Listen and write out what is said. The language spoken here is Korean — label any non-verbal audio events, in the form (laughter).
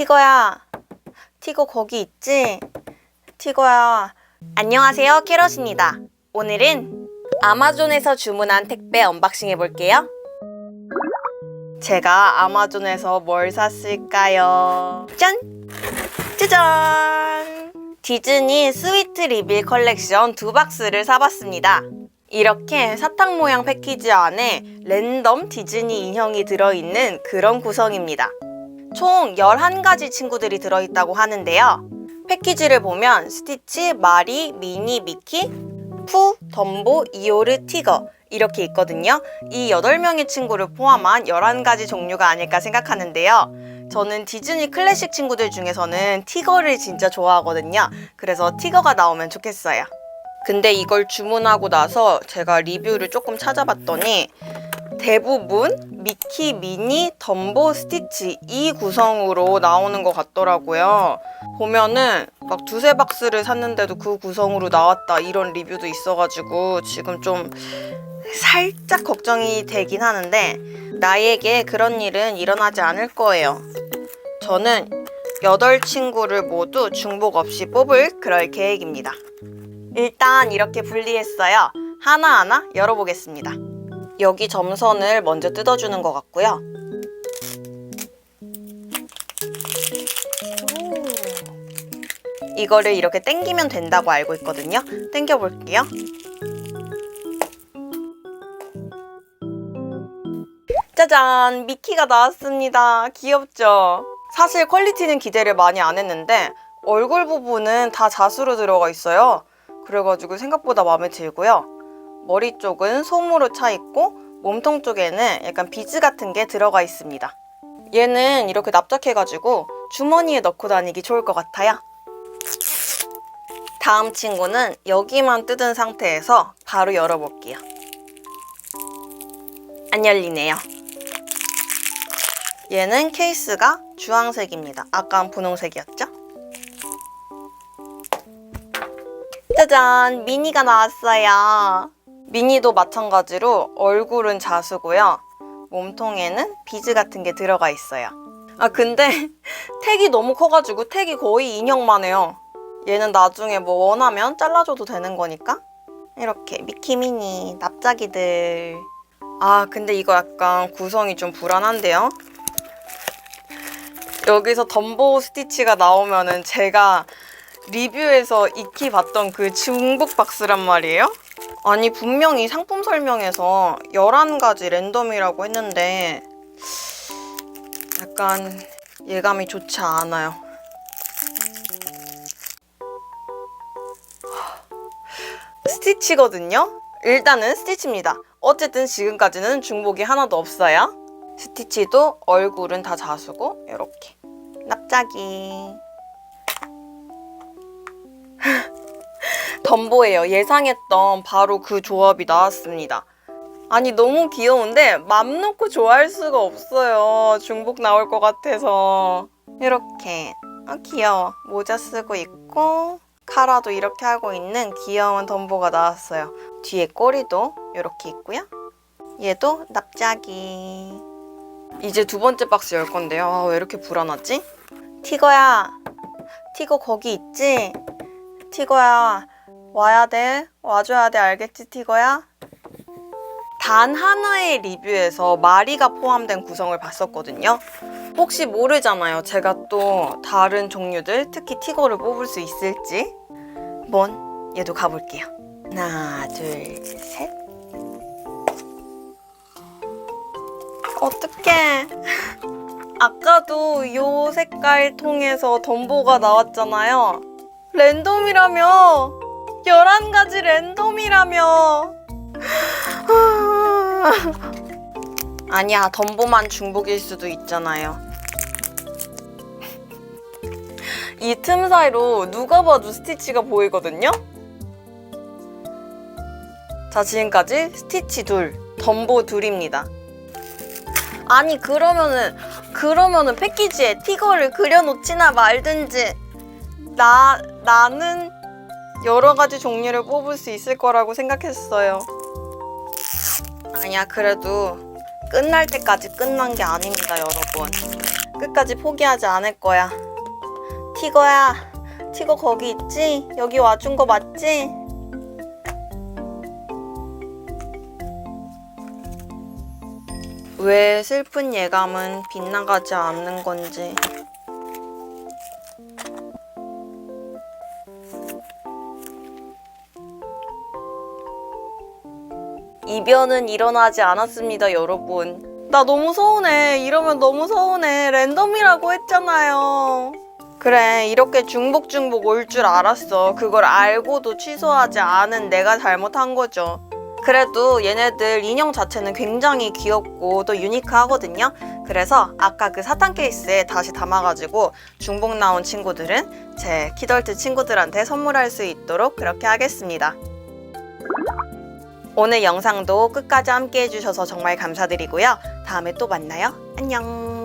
티거야. 티거 거기 있지? 티거야. 안녕하세요. 캐럿입니다. 오늘은 아마존에서 주문한 택배 언박싱 해볼게요. 제가 아마존에서 뭘 샀을까요? 짠! 짜잔! 디즈니 스위트 리빌 컬렉션 두 박스를 사봤습니다. 이렇게 사탕 모양 패키지 안에 랜덤 디즈니 인형이 들어있는 그런 구성입니다. 총 11가지 친구들이 들어있다고 하는데요. 패키지를 보면 스티치, 마리, 미니, 미키, 푸, 덤보, 이오르, 티거 이렇게 있거든요. 이 8명의 친구를 포함한 11가지 종류가 아닐까 생각하는데요. 저는 디즈니 클래식 친구들 중에서는 티거를 진짜 좋아하거든요. 그래서 티거가 나오면 좋겠어요. 근데 이걸 주문하고 나서 제가 리뷰를 조금 찾아봤더니 대부분 미키, 미니, 덤보, 스티치 이 구성으로 나오는 것 같더라고요. 보면은 막 두세 박스를 샀는데도 그 구성으로 나왔다 이런 리뷰도 있어가지고 지금 좀 살짝 걱정이 되긴 하는데 나에게 그런 일은 일어나지 않을 거예요. 저는 여덟 친구를 모두 중복 없이 뽑을 그럴 계획입니다. 일단 이렇게 분리했어요. 하나하나 열어보겠습니다. 여기 점선을 먼저 뜯어주는 것 같고요. 오. 이거를 이렇게 당기면 된다고 알고 있거든요. 당겨 볼게요. 짜잔! 미키가 나왔습니다. 귀엽죠? 사실 퀄리티는 기대를 많이 안 했는데 얼굴 부분은 다 자수로 들어가 있어요. 그래가지고 생각보다 마음에 들고요. 머리 쪽은 솜으로 차 있고 몸통 쪽에는 약간 비즈 같은 게 들어가 있습니다. 얘는 이렇게 납작해가지고 주머니에 넣고 다니기 좋을 것 같아요. 다음 친구는 여기만 뜯은 상태에서 바로 열어볼게요. 안 열리네요. 얘는 케이스가 주황색입니다. 아까는 분홍색이었죠? 짜잔! 미니가 나왔어요. 미니도 마찬가지로 얼굴은 자수고요. 몸통에는 비즈 같은 게 들어가 있어요. 아, 근데 (laughs) 택이 너무 커가지고 택이 거의 인형만 해요. 얘는 나중에 뭐 원하면 잘라줘도 되는 거니까. 이렇게 미키 미니 납작이들. 아, 근데 이거 약간 구성이 좀 불안한데요? 여기서 덤보 스티치가 나오면은 제가 리뷰에서 익히 봤던 그 중복 박스란 말이에요? 아니 분명히 상품 설명에서 11가지 랜덤이라고 했는데 약간 예감이 좋지 않아요. 스티치거든요? 일단은 스티치입니다. 어쨌든 지금까지는 중복이 하나도 없어요. 스티치도 얼굴은 다 자수고 이렇게 납작이 덤보예요. 예상했던 바로 그 조합이 나왔습니다. 아니 너무 귀여운데 맘 놓고 좋아할 수가 없어요. 중복 나올 것 같아서 이렇게 아 귀여워. 모자 쓰고 있고 카라도 이렇게 하고 있는 귀여운 덤보가 나왔어요. 뒤에 꼬리도 이렇게 있고요. 얘도 납작이 이제 두 번째 박스 열 건데요. 아, 왜 이렇게 불안하지? 티거야, 티거 거기 있지? 티거야, 와야 돼. 와줘야 돼. 알겠지, 티거야? 단 하나의 리뷰에서 마리가 포함된 구성을 봤었거든요. 혹시 모르잖아요. 제가 또 다른 종류들, 특히 티거를 뽑을 수 있을지. 한번 얘도 가볼게요. 하나, 둘, 셋. 어떡해. (laughs) 아까도 요 색깔 통해서 덤보가 나왔잖아요. 랜덤이라며. 11가지 랜덤이라며. 아니야, 덤보만 중복일 수도 있잖아요. 이 틈 사이로 누가 봐도 스티치가 보이거든요? 자, 지금까지 스티치 둘, 덤보 둘입니다. 아니 그러면은 그러면은 패키지에 티거를 그려놓지나 말든지 나 나는 여러 가지 종류를 뽑을 수 있을 거라고 생각했어요. 아니야 그래도 끝날 때까지 끝난 게 아닙니다 여러분. 끝까지 포기하지 않을 거야. 티거야, 티거 거기 있지? 여기 와준 거 맞지? 왜 슬픈 예감은 빗나가지 않는 건지. 이변은 일어나지 않았습니다, 여러분. 나 너무 서운해. 이러면 너무 서운해. 랜덤이라고 했잖아요. 그래, 이렇게 중복중복 올 줄 알았어. 그걸 알고도 취소하지 않은 내가 잘못한 거죠. 그래도 얘네들 인형 자체는 굉장히 귀엽고 또 유니크하거든요. 그래서 아까 그 사탕 케이스에 다시 담아가지고 중복 나온 친구들은 제 키덜트 친구들한테 선물할 수 있도록 그렇게 하겠습니다. 오늘 영상도 끝까지 함께 해주셔서 정말 감사드리고요. 다음에 또 만나요. 안녕.